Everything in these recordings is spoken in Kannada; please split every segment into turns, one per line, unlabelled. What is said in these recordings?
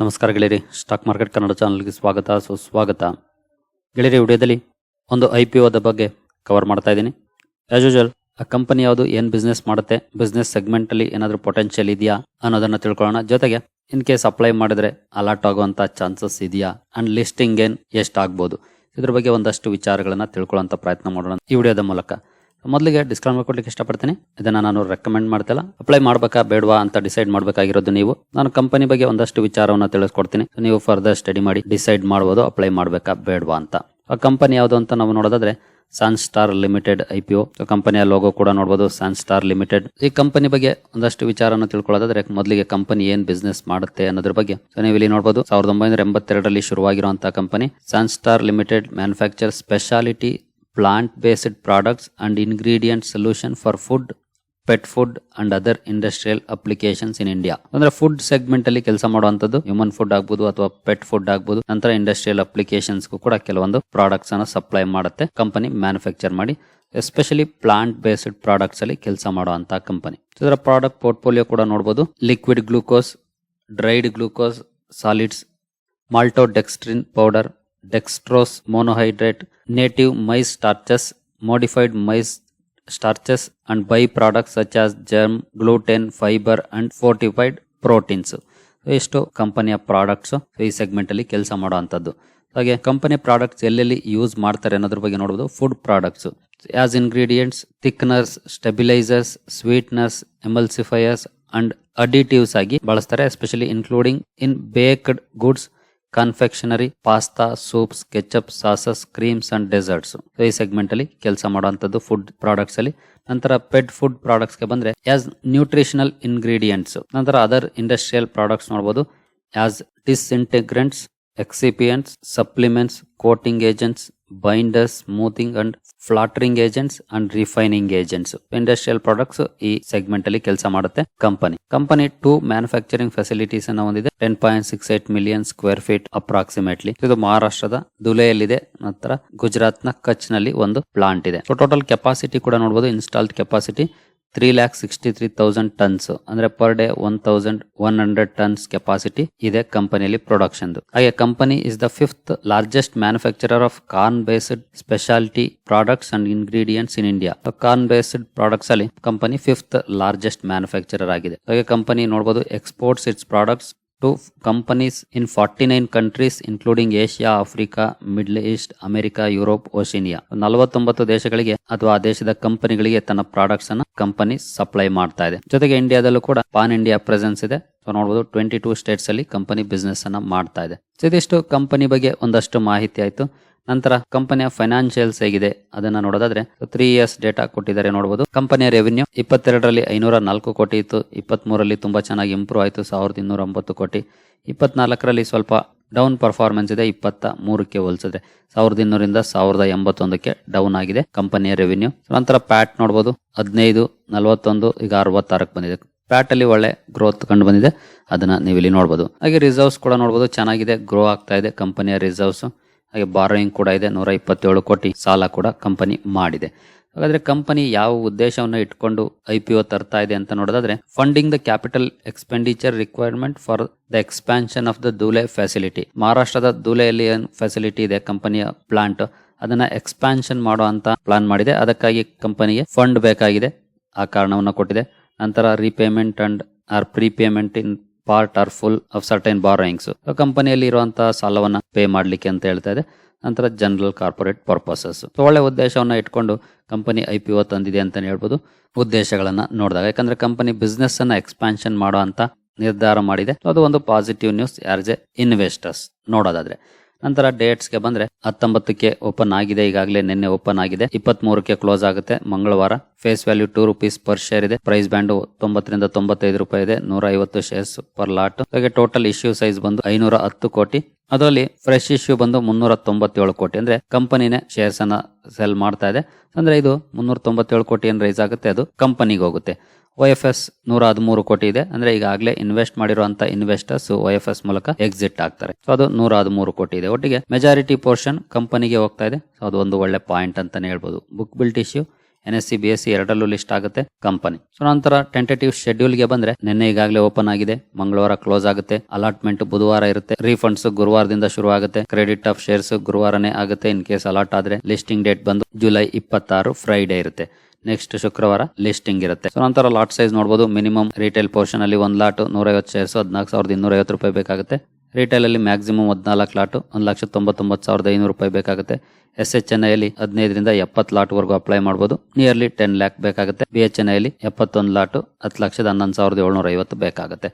ನಮಸ್ಕಾರ ಗೆಳೆಯರಿ. ಸ್ಟಾಕ್ ಮಾರ್ಕೆಟ್ ಕನ್ನಡ ಚಾನಲ್ಗೆ ಸ್ವಾಗತ. ಸುಸ್ವಾಗತ. ಗೆಳೆಯರಿ, ವಿಡಿಯೋದಲ್ಲಿ ಒಂದು ಐ ಪಿ ಒದ ಬಗ್ಗೆ ಕವರ್ ಮಾಡ್ತಾ ಇದ್ದೀನಿ. ಆಸ್ ಯೂಶುವಲ್ ಆ ಕಂಪನಿ ಯಾವುದು, ಏನು ಬಿಸ್ನೆಸ್ ಮಾಡುತ್ತೆ ಬಿಸ್ನೆಸ್ ಸೆಗ್ಮೆಂಟಲ್ಲಿ ಏನಾದರೂ ಪೊಟೆನ್ಷಿಯಲ್ ಇದೆಯಾ ಅನ್ನೋದನ್ನು ತಿಳ್ಕೊಳ್ಳೋಣ. ಜೊತೆಗೆ ಇನ್ ಕೇಸ್ ಅಪ್ಲೈ ಮಾಡಿದ್ರೆ ಅಲರ್ಟ್ ಆಗುವಂಥ ಚಾನ್ಸಸ್ ಇದೆಯಾ? ಆ್ಯಂಡ್ ಲಿಸ್ಟಿಂಗ್ ಏನು ಎಷ್ಟಾಗ್ಬೋದು ಇದ್ರ ಬಗ್ಗೆ ಒಂದಷ್ಟು ವಿಚಾರಗಳನ್ನು ತಿಳ್ಕೊಳ್ಳೋಂಥ ಪ್ರಯತ್ನ ಮಾಡೋಣ. ಈ ವಿಡಿಯೋದ ಮೂಲಕ. ಮೊದಲಿಗೆ ಡಿಸ್ಕೌಂಟ್ ಕೊಡ್ಲಿಕ್ಕೆ ಇಷ್ಟಪಡ್ತೀನಿ. ಇದನ್ನ ನಾನು ರೆಕಮೆಂಡ್ ಮಾಡ್ತಿಲ್ಲ. ಅಪ್ಲೈ ಮಾಡ್ಬೇಕಾ ಬೇಡವಾ ಅಂತ ಡಿಸೈಡ್ ಮಾಡಬೇಕಾಗಿರೋದು ನೀವು. ನಾನು ಕಂಪನಿ ಬಗ್ಗೆ ಒಂದಷ್ಟು ವಿಚಾರವನ್ನು ತಿಳಿಸ್ಕೊಡ್ತೀನಿ. ನೀವು ಫರ್ದರ್ ಸ್ಟಡಿ ಮಾಡಿ ಡಿಸೈಡ್ ಮಾಡ್ಬೋದು ಅಪ್ಲೈ ಮಾಡ್ಬೇಕಾ ಬೇಡವಾ ಅಂತ. ಆ ಕಂಪನಿ ಯಾವುದು ಅಂತ ನಾವು ನೋಡೋದಾದ್ರೆ Sun Star Limited I P O ಕಂಪನಿಯ ಲೋಗೋ ಕೂಡ ನೋಡಬಹುದು ಸನ್ ಸ್ಟಾರ್ ಲಿಮಿಟೆಡ್ ಈ ಕಂಪನಿ ಬಗ್ಗೆ ಒಂದಷ್ಟು ವಿಚಾರವನ್ನು ತಿಳ್ಕೊಳ್ಳೋದಾದ್ರೆ, ಮೊದಲಿಗೆ ಕಂಪನಿ ಏನ್ ಬಿಸ್ನೆಸ್ ಮಾಡುತ್ತೆ ಅನ್ನೋದ್ರ ಬಗ್ಗೆ. ನೀವು ಇಲ್ಲಿ ನೋಡಬಹುದು ಸಾವಿರದ ಒಂಬೈನೂರ ಎಂಬತ್ತೆರಡರಲ್ಲಿ ಶುರುವಾಗಿರುವಂತಹ company Sun Star Limited manufacture speciality plant based products and ingredient solution for food pet food and other industrial applications in India ಅಂದ್ರೆ ಫುಡ್ ಸೆಗ್ಮೆಂಟ್ ಅಲ್ಲಿ ಕೆಲಸ ಮಾಡುವಂತದ್ದು ಹ್ಯೂಮನ್ ಫುಡ್ ಆಗ್ಬೋದು ಅಥವಾ ಪೆಟ್ ಫುಡ್ ಆಗ್ಬೋದು. ನಂತರ ಇಂಡಸ್ಟ್ರಿಯಲ್ ಅಪ್ಲಿಕೇಶನ್ಸ್ ಕೂಡ ಕೆಲವೊಂದು ಪ್ರಾಡಕ್ಟ್ಸ್ ಅನ್ನು ಸಪ್ಲೈ ಮಾಡುತ್ತೆ ಕಂಪನಿ ಮ್ಯಾನುಫ್ಯಾಕ್ಚರ್ ಮಾಡಿ. ಎಸ್ಪೆಷಲಿ ಪ್ಲಾಂಟ್ ಬೇಸ್ಡ್ ಪ್ರಾಡಕ್ಟ್ಸ್ ಅಲ್ಲಿ ಕೆಲಸ ಮಾಡುವಂತಹ ಕಂಪನಿ ಇದರ ಪ್ರಾಡಕ್ಟ್ ಪೋರ್ಟ್ಫೋಲಿಯೋ ಕೂಡ ನೋಡಬಹುದು liquid glucose dried glucose solids maltodextrin powder dextrose monohydrate native maize starches, modified maize starches, and byproducts such as germ, gluten, fiber, and fortified proteins ಇಷ್ಟು ಕಂಪನಿಯ ಪ್ರಾಡಕ್ಟ್ಸ್ ಈ ಸೆಗ್ಮೆಂಟ್ ಅಲ್ಲಿ ಕೆಲಸ ಮಾಡುವಂತದ್ದು ಹಾಗೆ ಕಂಪನಿ ಪ್ರಾಡಕ್ಟ್ಸ್ ಎಲ್ಲೆಲ್ಲಿ ಯೂಸ್ ಮಾಡ್ತಾರೆ ಅನ್ನೋದ್ರ ಬಗ್ಗೆ ನೋಡಬಹುದು food products as ingredients thickeners stabilisers sweeteners emulsifiers and additives ಆಗಿ ಬಳಸ್ತಾರೆ especially including in baked goods confectionery pasta soups ketchup sauces creams and desserts ಈ ಸೆಗ್ಮೆಂಟ್ ಅಲ್ಲಿ ಕೆಲಸ ಮಾಡುವಂತದ್ದು ಫುಡ್ ಪ್ರಾಡಕ್ಟ್ಸ್ ಅಲ್ಲಿ. ನಂತರ ಪೆಟ್ ಫುಡ್ ಪ್ರಾಡಕ್ಟ್ಸ್ಗೆ ಬಂದ್ರೆ ಆಸ್ ನ್ಯೂಟ್ರಿಷನಲ್ ಇಂಗ್ರೀಡಿಯೆಂಟ್ಸ್ ನಂತರ ಅದರ್ ಇಂಡಸ್ಟ್ರಿಯಲ್ ಪ್ರಾಡಕ್ಟ್ಸ್ ನೋಡಬಹುದು as disintegrants excipients supplements coating agents binders smoothing and flattering agents and refining agents industrial products ಈ ಸೆಗ್ಮೆಂಟ್ ಅಲ್ಲಿ ಕೆಲಸ ಮಾಡುತ್ತೆ company company two manufacturing facilities ಅನ್ನ ಹೊಂದಿದೆ. Ten point six eight million square feet approximately ಇದು ಮಹಾರಾಷ್ಟ್ರದ ದುಲೆಯಲ್ಲಿದೆ. ನಂತರ ಗುಜರಾತ್ನ ಕಚ್ನಲ್ಲಿ ಒಂದು ಪ್ಲಾಂಟ್ ಇದೆ. ಟೋಟಲ್ ಕೆಪಾಸಿಟಿ ಕೂಡ ನೋಡಬಹುದು installed capacity three lakh sixty three thousand tons ಅಂದ್ರೆ per day one thousand one hundred tons capacity ಇದೆ ಕಂಪನಿಯಲ್ಲಿ ಪ್ರೊಡಕ್ಷನ್ ಹಾಗೆ company is the fifth largest manufacturer of corn based speciality products and ingredients in India corn based products ಅಲ್ಲಿ ಕಂಪನಿ ಫಿಫ್ತ್ ಲಾರ್ಜೆಸ್ಟ್ ಮ್ಯಾನುಫ್ಯಾಕ್ಚರರ್ ಆಗಿದೆ. ಹಾಗೆ ಕಂಪನಿ ನೋಡಬಹುದು exports its products companies in forty nine countries including Asia Africa Middle East America Europe Oceania ನಲವತ್ತೊಂಬತ್ತು ದೇಶಗಳಿಗೆ ಅಥವಾ ಆ ದೇಶದ ಕಂಪನಿಗಳಿಗೆ ತನ್ನ ಪ್ರಾಡಕ್ಟ್ಸ್ ಅನ್ನ ಕಂಪನಿ ಸಪ್ಲೈ ಮಾಡ್ತಾ ಇದೆ. ಜೊತೆಗೆ ಇಂಡಿಯಾದಲ್ಲೂ ಕೂಡ ಪಾನ್ ಇಂಡಿಯಾ ಪ್ರೆಸೆನ್ಸ್ ಇದೆ. ಸೊ ನೋಡಬಹುದು ಟ್ವೆಂಟಿ ಟೂ ಸ್ಟೇಟ್ಸ್ ಅಲ್ಲಿ ಕಂಪನಿ ಬಿಸ್ನೆಸ್ ಅನ್ನ ಮಾಡ್ತಾ ಇದೆ. ಸೊ ಇದಿಷ್ಟು ಕಂಪನಿ ಬಗ್ಗೆ ಒಂದಷ್ಟು ಮಾಹಿತಿ ಆಯ್ತು. ನಂತರ ಕಂಪನಿಯ ಫೈನಾನ್ಷಿಯಲ್ಸ್ ಹೇಗಿದೆ, ಅದನ್ನ ನೋಡೋದಾದ್ರೆ ತ್ರೀ ಇಯರ್ಸ್ ಡೇಟಾ ಕೊಟ್ಟಿದ್ದಾರೆ ನೋಡಬಹುದು ಕಂಪನಿಯ ರೆವಿನ್ಯೂ ಇಪ್ಪತ್ತೆರಡರಲ್ಲಿ ಐನೂರ ನಾಲ್ಕು ಕೋಟಿ ಇತ್ತು ಇಪ್ಪತ್ತ್ ಮೂರಲ್ಲಿ ತುಂಬಾ ಚೆನ್ನಾಗಿ ಇಂಪ್ರೂವ್ ಆಯಿತು, ಸಾವಿರದ ಇನ್ನೂರ ಒಂಬತ್ತು ಕೋಟಿ. ಇಪ್ಪತ್ನಾಲ್ಕರಲ್ಲಿ ಸ್ವಲ್ಪ ಡೌನ್ ಪರ್ಫಾರ್ಮೆನ್ಸ್ ಇದೆ, ಇಪ್ಪತ್ತ ಮೂರಕ್ಕೆ ಹೋಲಿಸಿದ್ರೆ, ಸಾವಿರದ ಇನ್ನೂರಿಂದ ಸಾವಿರದ ಎಂಬತ್ತೊಂದಕ್ಕೆ ಡೌನ್ ಆಗಿದೆ ಕಂಪನಿಯ ರೆವಿನ್ಯೂ ನಂತರ ಪ್ಯಾಟ್ ನೋಡಬಹುದು ಹದಿನೈದು, ನಲವತ್ತೊಂದು, ಈಗ ಅರವತ್ತಾರಕ್ಕೆ ಬಂದಿದೆ. ಪ್ಯಾಟ್ ಅಲ್ಲಿ ಒಳ್ಳೆ ಗ್ರೋತ್ ಕಂಡು ಬಂದಿದೆ, ಅದನ್ನ ನೀವು ಇಲ್ಲಿ ನೋಡಬಹುದು ಹಾಗೆ ರಿಸರ್ವ್ಸ್ ಕೂಡ ನೋಡಬಹುದು ಚೆನ್ನಾಗಿದೆ ಗ್ರೋ ಆಗ್ತಾ ಇದೆ ಕಂಪನಿಯ ರಿಸರ್ವ್ಸ್ ಹಾಗೆ ಬಾರೋಯಿಂಗ್ ಕೂಡ ಇದೆ. ನೂರ ಇಪ್ಪತ್ತೇಳು ಕೋಟಿ ಸಾಲ ಕೂಡ ಕಂಪನಿ ಮಾಡಿದೆ. ಹಾಗಾದ್ರೆ ಕಂಪನಿ ಯಾವ ಉದ್ದೇಶವನ್ನು ಇಟ್ಕೊಂಡು ಐ ಪಿ ಒ ತರ್ತಾ ಇದೆ ಅಂತ ನೋಡೋದಾದ್ರೆ funding the capital expenditure requirement for the expansion of the Dhule facility ಮಹಾರಾಷ್ಟ್ರದ ಧೂಲೆಯಲ್ಲಿ ಏನು ಫೆಸಿಲಿಟಿ ಇದೆ ಕಂಪನಿಯ ಪ್ಲಾಂಟ್ ಅದನ್ನ ಎಕ್ಸ್ಪ್ಯಾನ್ಷನ್ ಮಾಡೋ ಅಂತ ಪ್ಲಾನ್ ಮಾಡಿದೆ. ಅದಕ್ಕಾಗಿ ಕಂಪನಿಗೆ ಫಂಡ್ ಬೇಕಾಗಿದೆ. ಆ ಕಾರಣವನ್ನು ಕೊಟ್ಟಿದೆ. ನಂತರ repayment and or prepayment in part or full of certain borrowings ಕಂಪನಿಯಲ್ಲಿ ಇರುವಂತಹ ಸಾಲವನ್ನ ಪೇ ಮಾಡ್ಲಿಕ್ಕೆ ಅಂತ ಹೇಳ್ತಾ ಇದೆ. ನಂತರ ಜನರಲ್ ಕಾರ್ಪೊರೇಟ್ ಪರ್ಪಸಸ್ ಒಳ್ಳೆ ಉದ್ದೇಶವನ್ನ ಇಟ್ಕೊಂಡು ಕಂಪನಿ ಐ ಪಿ ಒ ತಂದಿದೆ ಅಂತ ಹೇಳ್ಬೋದು. ಉದ್ದೇಶಗಳನ್ನ ನೋಡಿದಾಗ, ಯಾಕಂದ್ರೆ ಕಂಪನಿ ಬಿಸ್ನೆಸ್ ಅನ್ನ ಎಕ್ಸ್ಪಾನ್ಷನ್ ಮಾಡೋ ಅಂತ ನಿರ್ಧಾರ ಮಾಡಿದೆ. ಅದು ಒಂದು ಪಾಸಿಟಿವ್ ನ್ಯೂಸ್ ಯಾರ್ಜೆ ಇನ್ವೆಸ್ಟರ್ಸ್ ನೋಡೋದಾದ್ರೆ. ನಂತರ ಡೇಟ್ಸ್ಗೆ ಬಂದ್ರೆ ಹತ್ತೊಂಬತ್ತಕ್ಕೆ ಓಪನ್ ಆಗಿದೆ. ಈಗಾಗಲೇ ನಿನ್ನೆ ಓಪನ್ ಆಗಿದೆ. ಇಪ್ಪತ್ತ್ ಮೂರಕ್ಕೆ ಕ್ಲೋಸ್ ಆಗುತ್ತೆ. ಮಂಗಳವಾರ face value two rupees per share ಇದೆ. ಪ್ರೈಸ್ ಬ್ಯಾಂಡ್ ತೊಂಬತ್ತರಿಂದ ತೊಂಬತ್ತೈದು ರೂಪಾಯಿ ಇದೆ. ನೂರ ಐವತ್ತು ಶೇರ್ಸ್ ಪರ್ ಲಾಟ್ ಹಾಗೆ ಟೋಟಲ್ ಇಶ್ಯೂ ಸೈಜ್ ಬಂದು ಐನೂರ ಹತ್ತು ಕೋಟಿ. ಅದರಲ್ಲಿ ಫ್ರೆಶ್ ಇಶ್ಯೂ ಬಂದು ಮುನ್ನೂರ ತೊಂಬತ್ತೇಳು ಕೋಟಿ. ಅಂದ್ರೆ ಕಂಪನಿನೇ ಶೇರ್ಸ್ ಅನ್ನ ಸೆಲ್ ಮಾಡ್ತಾ ಇದೆ. ಅಂದ್ರೆ ಇದು ಮುನ್ನೂರ ತೊಂಬತ್ತೇಳು ಕೋಟಿ ಏನ್ ರೈಸ್ ಆಗುತ್ತೆ? ಅದು ಕಂಪನಿಗೆ ಹೋಗುತ್ತೆ. ಒ ಎಫ್ ಎಸ್ ನೂರ ಹದಿಮೂರು ಕೋಟಿ ಇದೆ. ಅಂದ್ರೆ ಈಗಾಗಲೇ ಇನ್ವೆಸ್ಟ್ ಮಾಡಿರುವಂತ ಇನ್ವೆಸ್ಟರ್ಸ್ ಒ ಎಫ್ ಎಸ್ ಮೂಲಕ ಎಕ್ಸಿಟ್ ಆಗ್ತಾರೆ. ಸೊ ಅದು ನೂರ ಹದಿಮೂರು ಕೋಟಿ ಇದೆ. ಒಟ್ಟಿಗೆ ಮೆಜಾರಿಟಿ ಪೋರ್ಷನ್ ಕಂಪನಿಗೆ ಹೋಗ್ತಾ ಇದೆ. ಸೊ ಅದು ಒಂದು ಒಳ್ಳೆ ಪಾಯಿಂಟ್ ಅಂತಾನೆ ಹೇಳ್ಬೋದು. Book built issue N S E B S E ಎರಡರಲ್ಲೂ ಲಿಸ್ಟ್ ಆಗುತ್ತೆ ಕಂಪನಿ ಸೊ ನಂತರ ಟೆಂಟೇಟಿವ್ ಶೆಡ್ಯೂಲ್ಗೆ ಬಂದ್ರೆ ನಿನ್ನೆ ಈಗಾಗಲೇ ಓಪನ್ ಆಗಿದೆ. ಮಂಗಳವಾರ ಕ್ಲೋಸ್ ಆಗುತ್ತೆ. ಅಲಾಟ್ಮೆಂಟ್ ಬುಧವಾರ ಇರುತ್ತೆ. ರೀಫಂಡ್ಸ್ ಗುರುವಾರದಿಂದ ಶುರು ಆಗುತ್ತೆ ಕ್ರೆಡಿಟ್ ಆಫ್ ಶೇರ್ಸ್ ಗುರುವಾರನೇ ಆಗುತ್ತೆ. ಇನ್ ಕೇಸ್ ಅಲಾಟ್ ಆದ್ರೆ ಲಿಸ್ಟಿಂಗ್ ಡೇಟ್ ಬಂದು ಜುಲೈ ಇಪ್ಪತ್ತಾರು ಫ್ರೈಡೆ ಇರುತ್ತೆ. ನೆಕ್ಸ್ಟ್ ಶುಕ್ರವಾರ ಲಿಸ್ಟಿಂಗ್ ಇರುತ್ತೆ ಸೊ ನಂತರ ಲಾಟ್ ಸೈಜ್ ನೋಡಬಹುದು ಮಿನಿಮಮ್ ರಿಟೇಲ್ ಪೋರ್ಷನ್ ಅಲ್ಲಿ ಒಂದ್ ಲಾಟ್ ನೂರೈವತ್ತು ಶೇರ್ಸ್ ಹದಿನಾಲ್ಕು ಸಾವಿರದ ಇನ್ನೂರ ಐವತ್ತು ರೂಪಾಯಿ ಬೇಕಾಗುತ್ತೆ. ರಿಟೇಲ್ ಅಲ್ಲಿ ಮ್ಯಾಕ್ಸಿಮಮ್ ಹದಿನಾಲ್ಕು ಲಾಟ್ ಒಂದು ಲಕ್ಷ ತೊಂಬತ್ತೊಂಬತ್ತು ಸಾವಿರದ ಐನೂರು ರೂಪಾಯಿ ಬೇಕಾಗುತ್ತೆ. ಎಸ್ ಎಚ್ ಎನ್ ಐಲಿ ಹದಿನೈದರಿಂದ ಎಪ್ಪತ್ತು ಲಾಟ್ ವರೆಗೂ ಅಪ್ಲೈ ಮಾಡಬಹುದು ನಿಯರ್ಲಿ ಟೆನ್ ಲ್ಯಾಕ್ ಬೇಕಾಗುತ್ತೆ. ಬಿ ಎಚ್ ಎನ್ ಐಲಿ ಎಪ್ಪತ್ತೊಂದು ಲಾಟ್ ಹತ್ತು ಲಕ್ಷದ ಹನ್ನೊಂದು ಸಾವಿರದ ಏಳ್ನೂರ ಐವತ್ತು ಬೇಕಾಗುತ್ತೆ.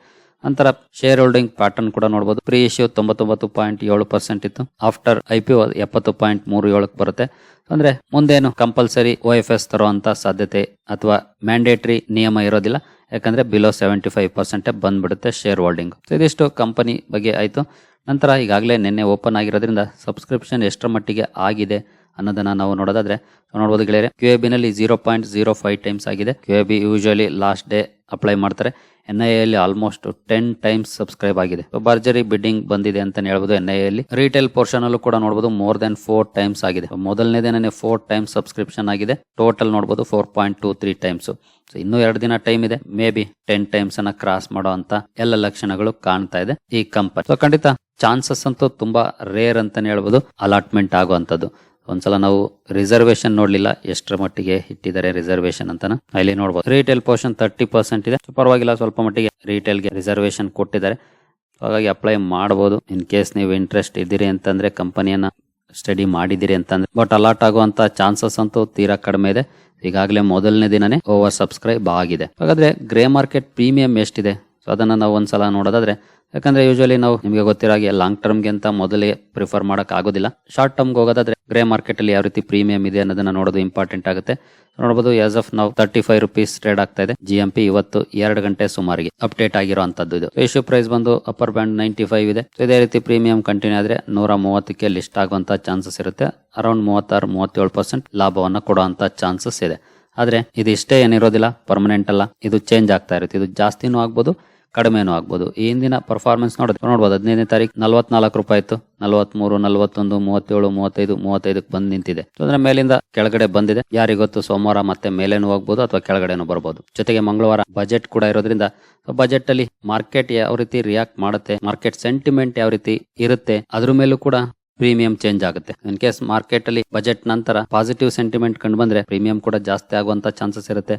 ನಂತರ ಶೇರ್ ಹೋಲ್ಡಿಂಗ್ ಪ್ಯಾಟರ್ನ್ ಕೂಡ ನೋಡಬಹುದು ಪ್ರೀ ಇಶ್ಯೂ ತೊಂಬತ್ತೊಂಬತ್ತು ಪಾಯಿಂಟ್ ಏಳು ಪರ್ಸೆಂಟ್ ಇತ್ತು. ಆಫ್ಟರ್ ಐ ಪಿ ಎಪ್ಪತ್ತು ಪಾಯಿಂಟ್ ಮೂರು ಏಳಕ್ಕೆ ಬರುತ್ತೆ. ಅಂದ್ರೆ ಮುಂದೇನು ಕಂಪಲ್ಸರಿ ಓ ಎಫ್ ಎಸ್ ತರುವಂತ ಸಾಧ್ಯತೆ ಅಥವಾ ಮ್ಯಾಂಡೇಟರಿ ನಿಯಮ ಇರೋದಿಲ್ಲ. ಯಾಕಂದ್ರೆ ಬಿಲೋ ಸೆವೆಂಟಿ ಫೈವ್ ಪರ್ಸೆಂಟ್ ಬಂದ್ಬಿಡುತ್ತೆ ಶೇರ್ ಹೋಲ್ಡಿಂಗ್ ಇದಿಷ್ಟು ಕಂಪನಿ ಬಗ್ಗೆ ಆಯ್ತು. ನಂತರ ಈಗಾಗಲೇ ನಿನ್ನೆ ಓಪನ್ ಆಗಿರೋದ್ರಿಂದ ಸಬ್ಸ್ಕ್ರಿಪ್ಷನ್ ಎಷ್ಟರ ಮಟ್ಟಿಗೆ ಆಗಿದೆ? ಅನ್ನೋದನ್ನ ನಾವು ನೋಡೋದಾದ್ರೆ ನೋಡಬಹುದು ಗೆಳೆಯರೆ Q A ಬಿನಲ್ಲಿ zero point zero five times ಆಗಿದೆ. Q A B usually last day apply ಮಾಡ್ತಾರೆ. ಎನ್ ಐ ಅಲ್ಲಿ ಆಲ್ಮೋಸ್ಟ್ ಟೆನ್ ಟೈಮ್ಸ್ ಸಬ್ಸ್ಕ್ರೈಬ್ ಆಗಿದೆ. ಭರ್ಜರಿ ಬಿಡ್ಡಿಂಗ್ ಬಂದಿದೆ ಅಂತ ಹೇಳ್ಬೋದು ಎನ್ ಐ ಅಲ್ಲಿ. ರಿಟೇಲ್ ಪೋರ್ಷನ್ ಅಲ್ಲೂ ಕೂಡ ನೋಡಬಹುದು ಮೋರ್ ದೆನ್ ಫೋರ್ ಟೈಮ್ಸ್ ಆಗಿದೆ. ಮೊದಲನೇ ದಿನನೇ ಫೋರ್ ಟೈಮ್ಸ್ ಸಬ್ಸ್ಕ್ರಿಪ್ಷನ್ ಆಗಿದೆ. ಟೋಟಲ್ ನೋಡಬಹುದು four point two three times ಇನ್ನೂ ಎರಡು ದಿನ ಟೈಮ್ ಇದೆ. ಮೇ ಬಿ ಟೆನ್ ಟೈಮ್ಸ್ ಅನ್ನ ಕ್ರಾಸ್ ಮಾಡೋ ಅಂತ ಎಲ್ಲ ಲಕ್ಷಣಗಳು ಕಾಣ್ತಾ ಇದೆ ಈ ಕಂಪನಿ ಸೊ ಖಂಡಿತ ಚಾನ್ಸಸ್ ಅಂತೂ ತುಂಬಾ ರೇರ್ ಅಂತಾನೆ ಹೇಳ್ಬೋದು. ಅಲಾಟ್ಮೆಂಟ್ ಆಗುವಂತದ್ದು ಒಂದ್ಸಲ ನಾವು ರಿಸರ್ವೇಶನ್ ನೋಡ್ಲಿಲ್ಲ, ಎಷ್ಟರ ಮಟ್ಟಿಗೆ ಇಟ್ಟಿದ್ದಾರೆ ರಿಸರ್ವೇಶನ್ ಅಂತ ಅಲ್ಲಿ ನೋಡಬಹುದು ರಿಟೇಲ್ ಪೋರ್ಷನ್ ತರ್ಟಿ ಪರ್ಸೆಂಟ್ ಇದೆ. ಪರವಾಗಿಲ್ಲ, ಸ್ವಲ್ಪ ಮಟ್ಟಿಗೆ ರಿಟೇಲ್ಗೆ ರಿಸರ್ವೇಶನ್ ಕೊಟ್ಟಿದ್ದಾರೆ. ಹಾಗಾಗಿ ಅಪ್ಲೈ ಮಾಡಬಹುದು ಇನ್ ಕೇಸ್ ನೀವು ಇಂಟ್ರೆಸ್ಟ್ ಇದ್ದೀರಿ ಅಂತಂದ್ರೆ ಕಂಪನಿಯನ್ನ ಸ್ಟಡಿ ಮಾಡಿದಿರಿ ಅಂತಂದ್ರೆ. ಬಟ್ ಅಲಾಟ್ ಆಗುವಂತ ಚಾನ್ಸಸ್ ಅಂತೂ ತೀರಾ ಕಡಿಮೆ ಇದೆ. ಈಗಾಗಲೇ ಮೊದಲನೇ ದಿನನೇ ಓವರ್ ಸಬ್ಸ್ಕ್ರೈಬ್ ಆಗಿದೆ. ಹಾಗಾದ್ರೆ ಗ್ರೇ ಮಾರ್ಕೆಟ್ ಪ್ರೀಮಿಯಂ ಎಷ್ಟಿದೆ? ಸೊ ಅದನ್ನ ನಾವು ಒಂದ್ಸಲ ನೋಡೋದಾದ್ರೆ ಯಾಕಂದ್ರೆ ಯೂಶಲಿ ನಾವು ನಿಮಗೆ ಗೊತ್ತಿರೋ ಹಾಗೆ ಲಾಂಗ್ ಟರ್ಮ್ಗೆ ಅಂತ ಮೊದಲೇ ಪ್ರಿಫರ್ ಮಾಡಕ್ ಆಗೋದಿಲ್ಲ. ಶಾರ್ಟ್ ಟರ್ಮ್ಗೆ ಹೋಗೋದಾದ್ರೆ ಗ್ರೇ ಮಾರ್ಕೆಟ್ ಅಲ್ಲಿ ಯಾವ ರೀತಿ ಪ್ರೀಮಿಯಂ ಇದೆ ಅನ್ನೋದನ್ನ ನೋಡೋದು ಇಂಪಾರ್ಟೆಂಟ್ ಆಗುತ್ತೆ. ನೋಡಬಹುದು ಆಸ್ ಆಫ್ ನಾವು ತರ್ಟಿ ಫೈವ್ ರುಪೀಸ್ ಟ್ರೇಡ್ ಆಗ್ತಾ ಇದೆ. ಜಿ ಎಂ ಪಿ ಇವತ್ತು ಎರಡು ಗಂಟೆ ಸುಮಾರಿಗೆ ಅಪ್ಡೇಟ್ ಆಗಿರೋ ಅಂತದ್ದು ಇದು. ಇಶ್ಯೂ ಪ್ರೈಸ್ ಬಂದು ಅಪ್ಪರ್ ಬ್ಯಾಂಡ್ ನೈಂಟಿ ಫೈವ್ ಇದೆ ಇದೇ ರೀತಿ ಪ್ರೀಮಿಯಂ ಕಂಟಿನ್ಯೂ ಆದ್ರೆ ನೂರ ಮೂವತ್ತಕ್ಕೆ ಲಿಸ್ಟ್ ಆಗುವಂತ ಚಾನ್ಸಸ್ ಇರುತ್ತೆ. ಅರೌಂಡ್ ಮೂವತ್ತಾರು, ಮೂವತ್ತೇಳು ಪರ್ಸೆಂಟ್ ಲಾಭವನ್ನ ಕೊಡುವಂತ ಚಾನ್ಸಸ್ ಇದೆ. ಆದ್ರೆ ಇದು ಇಷ್ಟೇ ಏನಿರೋದಿಲ್ಲ ಪರ್ಮನೆಂಟ್ ಅಲ್ಲ. ಇದು ಚೇಂಜ್ ಆಗ್ತಾ ಇರುತ್ತೆ. ಇದು ಜಾಸ್ತಿನೂ ಆಗ್ಬೋದು ಕಡಿಮೆನೂ ಆಗ್ಬೋದು. ಈ ಹಿಂದಿನ ಪರ್ಫಾರ್ಮೆನ್ಸ್ ನೋಡಿದ್ರೆ ನೋಡ್ಬೋದು, ಹದಿನೈದನೇ ತಾರೀಕು ನಲ್ವತ್ನಾಲ್ಕು ರೂಪಾಯಿ ಇತ್ತು. ನಲ್ವತ್ಮೂರು, ನಲ್ವತ್ತೊಂದು, ಮೂವತ್ತೇಳು, ಮೂವತ್ತೈದು, ಮೂವತ್ತೈದಕ್ಕೆ ಬಂದು ನಿಂತಿದೆ. ಅಂದ್ರೆ ಮೇಲಿಂದ ಕೆಳಗಡೆ ಬಂದಿದೆ. ಯಾರಿಗೊತ್ತು ಸೋಮವಾರ ಮತ್ತೆ ಮೇಲೇನು ಹೋಗ್ಬೋದು ಅಥವಾ ಕೆಳಗಡೆನೂ ಬರ್ಬೋದು. ಜೊತೆಗೆ ಮಂಗಳವಾರ ಬಜೆಟ್ ಕೂಡ ಇರೋದ್ರಿಂದ ಬಜೆಟ್ ಅಲ್ಲಿ ಮಾರ್ಕೆಟ್ ಯಾವ ರೀತಿ ರಿಯಾಕ್ಟ್ ಮಾಡುತ್ತೆ ಮಾರ್ಕೆಟ್ ಸೆಂಟಿಮೆಂಟ್ ಯಾವ ರೀತಿ ಇರುತ್ತೆ, ಅದ್ರ ಮೇಲೂ ಕೂಡ ಪ್ರೀಮಿಯಂ ಚೇಂಜ್ ಆಗುತ್ತೆ. ಇನ್ ಕೇಸ್ ಮಾರ್ಕೆಟ್ ಅಲ್ಲಿ ಬಜೆಟ್ ನಂತರ ಪಾಸಿಟಿವ್ ಸೆಂಟಿಮೆಂಟ್ ಕಂಡು ಬಂದ್ರೆ ಪ್ರೀಮಿಯಂ ಕೂಡ ಜಾಸ್ತಿ ಆಗುವಂತ ಚಾನ್ಸಸ್ ಇರುತ್ತೆ.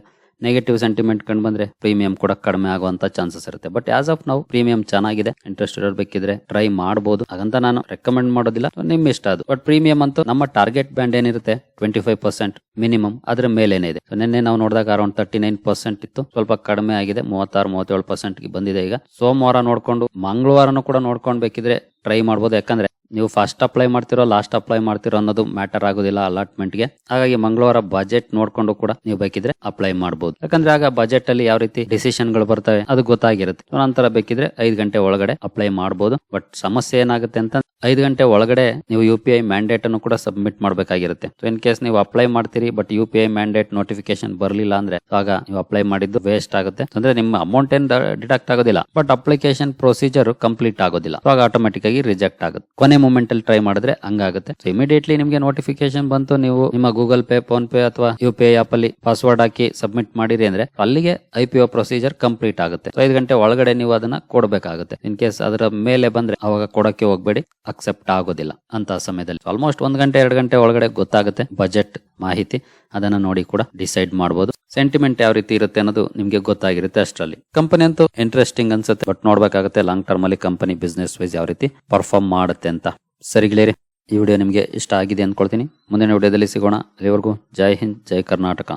ನೆಗೆಟಿವ್ ಸೆಂಟಿಮೆಂಟ್ ಕಂಡು ಬಂದ್ರೆ ಪ್ರೀಮಿಯಂ ಕೂಡ ಕಡಿಮೆ ಆಗುವಂತ ಚಾನ್ಸಸ್ ಇರುತ್ತೆ. ಬಟ್ ಆಸ್ ಆಫ್ ನಾವು ಪ್ರೀಮಿಯಂ ಚೆನ್ನಾಗಿದೆ. ಇಂಟ್ರೆಸ್ಟ್ ಇರಬೇಕಿದ್ರೆ ಬೇಕಿದ್ರೆ ಟ್ರೈ ಮಾಡಬಹುದು ಹಾಗಂತ ನಾನು ರೆಕಮೆಂಡ್ ಮಾಡೋದಿಲ್ಲ. ನಿಮ್ ಇಷ್ಟ ಅದು. ಬಟ್ ಪ್ರೀಮಿಯಂ ಅಂತೂ ನಮ್ಮ ಟಾರ್ಗೆಟ್ ಬ್ಯಾಂಡ್ ಏನಿರುತ್ತೆ? ಟ್ವೆಂಟಿ ಫೈವ್ ಪರ್ಸೆಂಟ್ ಮಿನಿಮಮ್ ಅದ್ರ ಮೇಲೇನೆ ಇದೆ. ನಿನ್ನೆ ನಾವು ನೋಡಿದಾಗ ಅರೌಂಡ್ ತರ್ಟಿ ನೈನ್ ಪರ್ಸೆಂಟ್ ಇತ್ತು. ಸ್ವಲ್ಪ ಕಡಿಮೆ ಆಗಿದೆ. ಮೂವತ್ತಾರು, ಮೂವತ್ತೇಳು ಪರ್ಸೆಂಟ್ ಬಂದಿದೆ ಈಗ. ಸೋಮವಾರ ನೋಡ್ಕೊಂಡು, ಮಂಗಳವಾರನೂ ಕೂಡ ನೋಡ್ಕೊಂಡ್ ಬೇಕಿದ್ರೆ ಟ್ರೈ ಮಾಡಬಹುದು ಯಾಕಂದ್ರೆ ನೀವು ಫಸ್ಟ್ ಅಪ್ಲೈ ಮಾಡ್ತಿರೋ ಲಾಸ್ಟ್ ಅಪ್ಲೈ ಮಾಡ್ತಿರೋ ಅನ್ನೋದು ಮ್ಯಾಟರ್ ಆಗೋದಿಲ್ಲ ಅಲಾಟ್ಮೆಂಟ್ಗೆ. ಹಾಗಾಗಿ ಮಂಗಳವಾರ ಬಜೆಟ್ ನೋಡ್ಕೊಂಡು ಕೂಡ ನೀವು ಬೇಕಿದ್ರೆ ಅಪ್ಲೈ ಮಾಡಬಹುದು ಯಾಕಂದ್ರೆ ಆಗ ಬಜೆಟ್ ಅಲ್ಲಿ ಯಾವ ರೀತಿ ಡಿಸಿಷನ್ಗಳು ಬರ್ತವೆ, ಅದು ಗೊತ್ತಾಗಿರುತ್ತೆ. ನಂತರ ಬೇಕಿದ್ರೆ ಐದು ಗಂಟೆ ಒಳಗಡೆ ಅಪ್ಲೈ ಮಾಡಬಹುದು ಬಟ್ ಸಮಸ್ಯೆ ಏನಾಗುತ್ತೆ ಅಂತ ಐದು ಗಂಟೆ ಒಳಗಡೆ ನೀವು ಯು ಪಿ ಐ ಮ್ಯಾಂಡೇಟ್ ಅನ್ನು ಕೂಡ ಸಬ್ಮಿಟ್ ಮಾಡಬೇಕಾಗಿರುತ್ತೆ. ಸೊ ಇನ್ ಕೇಸ್ ನೀವು ಅಪ್ಲೈ ಮಾಡ್ತೀರಿ but U P I mandate notification ಬರಲಿಲ್ಲ ಅಂದ್ರೆ ಆಗ ನೀವು ಅಪ್ಲೈ ಮಾಡಿದ್ದು ವೇಸ್ಟ್ ಆಗುತ್ತೆ. ಅಂದ್ರೆ ನಿಮ್ಮ ಅಮೌಂಟ್ ಏನ್ ಡಿಡಕ್ಟ್ ಆಗೋದಿಲ್ಲ. ಬಟ್ ಅಪ್ಲಿಕೇಶನ್ ಪ್ರೊಸೀಜರ್ ಕಂಪ್ಲೀಟ್ ಆಗೋದಿಲ್ಲ. ಆಗ ಆಟೋಮೆಟಿಕ್ ಆಗಿ ರಿಜೆಕ್ಟ್ ಆಗುತ್ತೆ. ಕೊನೆ ಮೂಮೆಂಟ್ ಅಲ್ಲಿ ಟ್ರೈ ಮಾಡಿದ್ರೆ ಹಂಗಾಗುತ್ತೆ. ಸೊ ಇಮಿಡಿಯೇಟ್ಲಿ ನಿಮಗೆ ನೋಟಿಫಿಕೇಶನ್ ಬಂತು, ನೀವು ನಿಮ್ಮ ಗೂಗಲ್ ಪೇ ಫೋನ್ ಪೇ ಅಥವಾ ಯು ಪಿ ಆಪ್ ಅಲ್ಲಿ ಪಾಸ್ವರ್ಡ್ ಹಾಕಿ ಸಬ್ಮಿಟ್ ಮಾಡಿರಿ ಅಂದ್ರೆ ಅಲ್ಲಿಗೆ I P O procedure complete ಆಗುತ್ತೆ. ಐದು ಗಂಟೆ ಒಳಗಡೆ ನೀವು ಅದನ್ನ ಕೊಡಬೇಕಾಗುತ್ತೆ. ಇನ್ ಕೇಸ್ ಅದರ ಮೇಲೆ ಬಂದ್ರೆ ಅವಾಗ ಕೊಡಕ್ಕೆ ಹೋಗ್ಬೇಡಿ ಅಕ್ಸೆಪ್ಟ್ ಆಗೋದಿಲ್ಲ ಅಂತ ಸಮಯದಲ್ಲಿ. ಆಲ್ಮೋಸ್ಟ್ ಒಂದ್ ಗಂಟೆ, ಎರಡು ಗಂಟೆ ಒಳಗಡೆ ಗೊತ್ತಾಗುತ್ತೆ ಬಜೆಟ್ ಮಾಹಿತಿ ಅದನ್ನ ನೋಡಿ ಕೂಡ ಡಿಸೈಡ್ ಮಾಡಬಹುದು ಸೆಂಟಿಮೆಂಟ್ ಯಾವ ರೀತಿ ಇರುತ್ತೆ ಅನ್ನೋದು ನಿಮ್ಗೆ ಗೊತ್ತಾಗಿರುತ್ತೆ ಅಷ್ಟರಲ್ಲಿ. ಕಂಪನಿ ಅಂತೂ ಇಂಟ್ರೆಸ್ಟಿಂಗ್ ಅನ್ಸುತ್ತೆ ಬಟ್ ನೋಡ್ಬೇಕಾಗುತ್ತೆ ಲಾಂಗ್ ಟರ್ಮ್ ಅಲ್ಲಿ ಕಂಪನಿ ಬಿಸ್ನೆಸ್ ವೈಸ್ ಯಾವ ರೀತಿ ಪರ್ಫಾರ್ಮ್ ಮಾಡುತ್ತೆ ಅಂತ. ಸರಿ ಗೆಳೆಯರಿ, ಈ ವಿಡಿಯೋ ನಿಮಗೆ ಇಷ್ಟ ಆಗಿದೆ ಅಂದ್ಕೊಳ್ತೀನಿ ಮುಂದಿನ ವಿಡಿಯೋದಲ್ಲಿ ಸಿಗೋಣ. ಅಲ್ಲಿವರೆಗೂ ಜೈ ಹಿಂದ್, ಜೈ ಕರ್ನಾಟಕ.